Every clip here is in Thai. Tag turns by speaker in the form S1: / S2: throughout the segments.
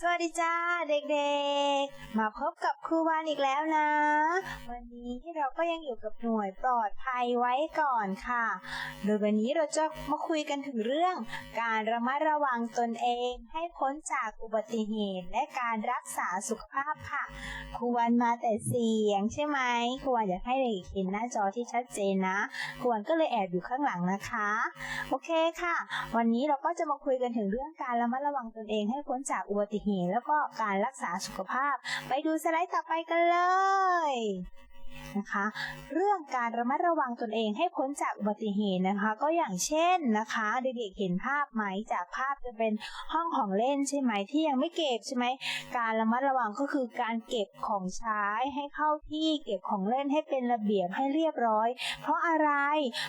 S1: สวัสดีจ้าเด็กๆ มาพบกับครูวานอีกแล้วนะ วันนี้เราก็ยังอยู่กับหน่วยปลอดภัยไว้ก่อนค่ะ โดยวันนี้เราจะมาคุยกันถึงเรื่อง การระมัดระวังตนเองให้พ้นจากอุบัติเหตุ และการรักษาสุขภาพค่ะ ครูวานมาแต่เสียงใช่ไหมครูวานอยากให้เด็กเห็นหน้าจอที่ชัดเจนนะครูวานก็เลยแอบอยู่ข้างหลังนะคะ โอเคค่ะ วันนี้เราก็จะมาคุยกันถึงเรื่องการระมัดระวังตนเองให้พ้นจากอุบัติเหตุแล้วก็การรักษาสุขภาพ ไปดูสไลด์ต่อไปกันเลย นะคะ เรื่องการระมัดระวังตนเองให้พ้นจากอุบัติเหตุนะคะ ก็อย่างเช่นนะคะเด็กๆเห็นภาพไหมจากภาพจะเป็นห้องของเล่นใช่ไหมที่ยังไม่เก็บใช่ไหมการระมัดระวังก็คือการเก็บของใช้ให้เข้าที่เก็บของเล่นให้เป็นระเบียบให้เรียบร้อย เพราะอะไร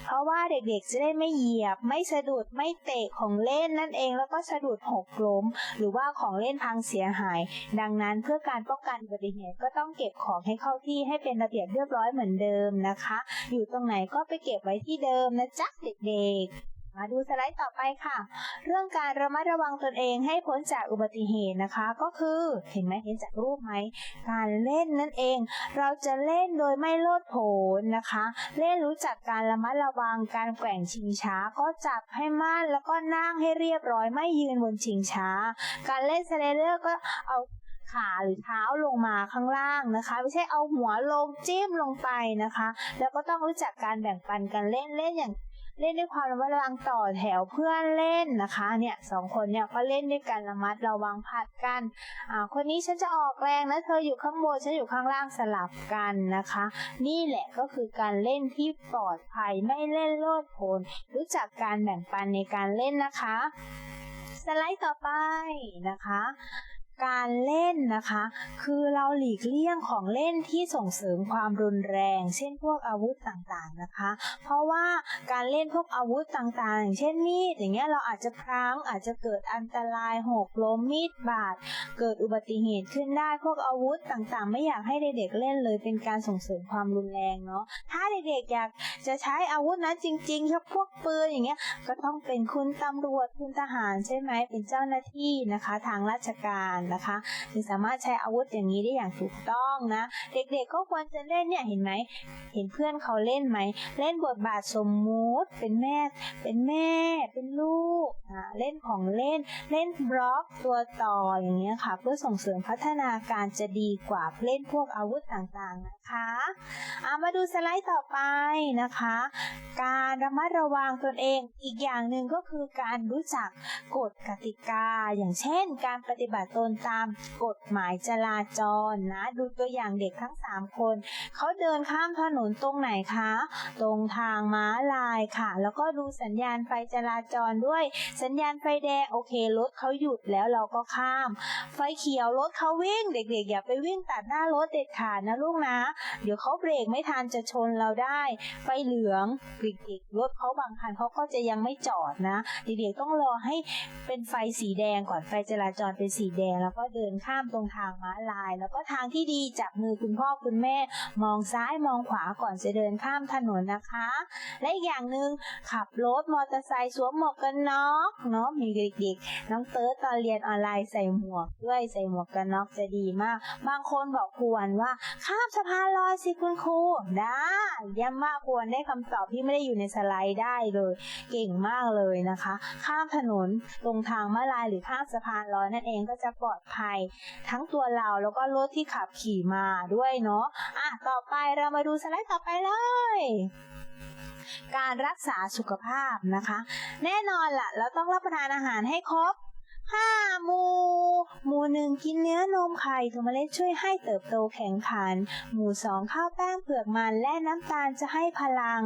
S1: เพราะว่าเด็กๆจะได้ไม่เหยียบ ไม่สะดุดไม่เตะของเล่นนั่นเองแล้วก็สะดุดหกล้ม หรือว่าของเล่นพังเสียหาย ดังนั้นเพื่อการป้องกันอุบัติเหตุก็ต้องเก็บของให้เข้าที่ให้เป็นระเบียบเรียบร้อยเหมือนเดิมนะคะ อยู่ตรงไหนก็ไปเก็บไว้ที่เดิมนะจ๊ะเด็กๆมาดูสไลด์ต่อไปค่ะ เรื่องการระมัดระวังตนเองให้พ้นจากอุบัติเหตุนะคะ ก็คือเห็นไหมเห็นจากรูปไหมการเล่นนั่นเอง เราจะเล่นโดยไม่โลดโผนนะคะ เล่นรู้จักการระมัดระวังการแกว่งชิงช้าก็จับให้มั่นแล้วก็นั่งให้เรียบร้อยไม่ยืนบนชิงช้า การเล่นสไลเดอร์ก็เอา ขาหรือเท้าลงมาข้างล่างนะคะ ไม่ใช่เอาหัวลงจิ้มลงไปนะคะ แล้วก็ต้องรู้จักการแบ่งปันกันเล่นเล่นอย่างเล่นด้วยความระมัดระวังต่อแถวเพื่อนเล่นนะคะเนี่ยสองคนเนี่ยก็เล่นด้วยกันระมัดระวังผัดกันอ่าคนนี้ฉันจะออกแรงนะเธออยู่ข้างบนฉันอยู่ข้างล่างสลับกันนะคะ นี่แหละก็คือการเล่นที่ปลอดภัยไม่เล่นโลดโผนรู้จักการแบ่งปันในการเล่นนะคะ สไลด์ต่อไปนะคะ การเล่นนะคะ คือเราหลีกเลี่ยงของเล่นที่ส่งเสริมความรุนแรง เช่นพวกอาวุธต่างๆนะคะ เพราะว่าการเล่นพวกอาวุธต่างๆอย่างเช่นมีดอย่างเงี้ยเราอาจจะพลั้งอาจจะเกิดอันตรายหกล้มมีดบาดเกิดอุบัติเหตุขึ้นได้พวกอาวุธต่างๆ ไม่อยากให้เด็กๆเล่นเลยเป็นการส่งเสริมความรุนแรงเนาะถ้าเด็กๆอยากจะใช้อาวุธนั้นจริงๆครับพวกปืนอย่างเงี้ยก็ต้องเป็นคุณตำรวจคุณทหารใช่ไหมเป็นเจ้าหน้าที่นะคะ ทางราชการนะคะถึงสามารถใช้อาวุธอย่างนี้ได้อย่างถูกต้องนะ เด็กๆก็ควรจะเล่นเนี่ยเห็นไหมเห็นเพื่อนเขาเล่นไหมเล่นบทบาทสมมุติเป็นแม่ เป็นแม่ เป็นลูกอ่าเล่นของเล่น เล่นบล็อกตัวต่ออย่างเงี้ยค่ะ เพื่อส่งเสริมพัฒนาการจะดีกว่าเล่นพวกอาวุธต่างๆนะคะอามาดูสไลด์ต่อไปนะคะ การระมัดระวังตนเองอีกอย่างหนึ่งก็คือการรู้จักกฎกติกา อย่างเช่น การปฏิบัติตนตามกฎหมายจราจรนะ ดูตัวอย่างเด็กทั้ง 3 คน เขาเดินข้ามถนนตรงไหนคะ ตรงทางม้าลายค่ะ แล้วก็ดูสัญญาณไฟจราจรด้วย สัญญาณไฟแดงโอเครถเขาหยุดแล้วเราก็ข้าม ไฟเขียวรถเขาวิ่ง เด็กๆ อย่าไปวิ่งตัดหน้ารถเด็ดขาดนะลูกนะ เดี๋ยวเขาเบรกไม่ทันจะชนเราได้ ไฟเหลืองเด็กๆรถเขาบางคันเขาก็จะยังไม่จอดนะ เด็กๆต้องรอให้เป็นไฟสีแดงก่อนไฟจราจรเป็นสีแดงแล้วแล้วก็เดินข้ามตรงทางม้าลาย แล้วก็ทางที่ดีจับมือคุณพ่อคุณแม่ มองซ้ายมองขวาก่อนจะเดินข้ามถนนนะคะ และอีกอย่างหนึ่งขับรถมอเตอร์ไซค์สวมหมวกกันน็อกเนาะมีเด็กๆ น้องเติร์ดตอนเรียนออนไลน์ใส่หมวกด้วยใส่หมวกกันน็อกจะดีมาก บางคนบอกควรว่าข้ามสะพานลอยสิคุณครูได้เยี่ยมากควรได้คำตอบที่ไม่ได้อยู่ในสไลด์ได้เลย เก่งมากเลยนะคะ ข้ามถนนตรงทางม้าลายหรือข้ามสะพานลอยนั่นเองก็จะปลอดภัย ทั้งตัวเราแล้วก็รถที่ขับขี่มาด้วยเนาะอะต่อไปเรามาดูสไลด์ต่อไปเลยการรักษาสุขภาพนะคะ แน่นอนล่ะ เราต้องรับประทานอาหารให้ครบ ห้าหมู่หมู่หนึ่งกินเนื้อนมไข่ถั่วเมล็ดช่วยให้เติบโตแข็งขัน หมู่สองข้าวแป้งเผือกมันและน้ำตาลจะให้พลัง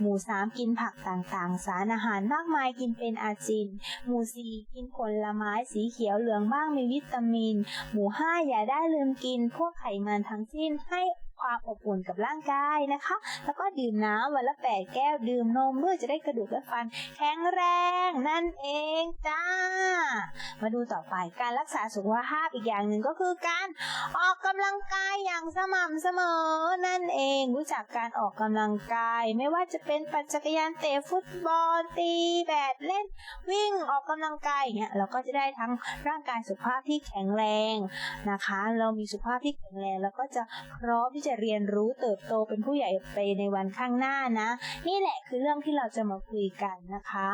S1: หมู่สามกินผักต่างๆ สารอาหารมากมายกินเป็นอาจิน หมู่สี่กินผลไม้สีเขียวเหลืองบ้างมีวิตามิน หมู่ห้าอย่าได้ลืมกินพวกไขมันทั้งสิ้นให้ ความอบอุ่นกับร่างกายนะคะ แล้วก็ดื่มน้ำวันละแปดแก้วดื่มนมด้วยจะได้กระดูกและฟันแข็งแรงนั่นเองจ้า มาดูต่อไปการรักษาสุขภาพอีกอย่างหนึ่งก็คือการออกกำลังกายอย่างสม่ำเสมอนั่นเองรู้จักการออกกำลังกาย ไม่ว่าจะเป็นปั่นจักรยานเตะฟุตบอลตีแบดเล่น วิ่งออกกำลังกายเงี้ยเราก็จะได้ทั้งร่างกายสุขภาพที่แข็งแรงนะคะ เรามีสุขภาพที่แข็งแรงแล้วก็จะพร้อมที่จะเรียนรู้เติบโตเป็นผู้ใหญ่ไปในวันข้างหน้านะ นี่แหละคือเรื่องที่เราจะมาคุยกันนะคะ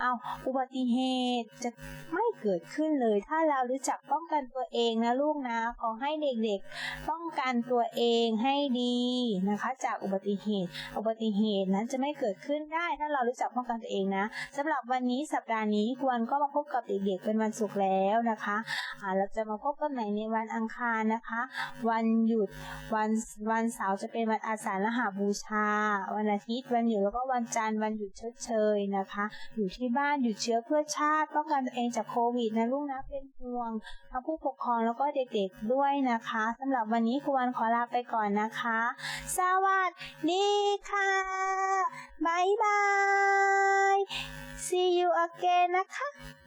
S1: เอาอุบัติเหตุจะไม่เกิดขึ้นเลย ถ้าเรารู้จักป้องกันตัวเองนะลูกนะขอให้เด็กๆ ป้องกันตัวเองให้ดีนะคะ จากอุบัติเหตุ อุบัติเหตุนั้นจะไม่เกิดขึ้นได้ ถ้าเรารู้จักป้องกันตัวเองนะสำหรับวันนี้สัปดาห์นี้ควรก็มาพบกับเด็กๆเป็นวันศุกร์แล้วนะคะอ่าเราจะมาพบกันใหม่ในวันอังคารนะคะ วันหยุดวันวันเสาร์จะเป็นวันอาสาฬหบูชา วันอาทิตย์วันหยุดแล้วก็วันจันทร์วันหยุดชดเชยนะคะ อยู่ที่บ้านหยุดเชื้อเพื่อชาติป้องกันตัวเองจากโควิดนะลูกนะเป็นห่วงทั้งผู้ปกครองแล้วก็เด็กๆด้วยนะคะสำหรับวันนี้ครูวันขอลาไปก่อนนะคะ สวัสดีค่ะบายบาย see you again นะคะ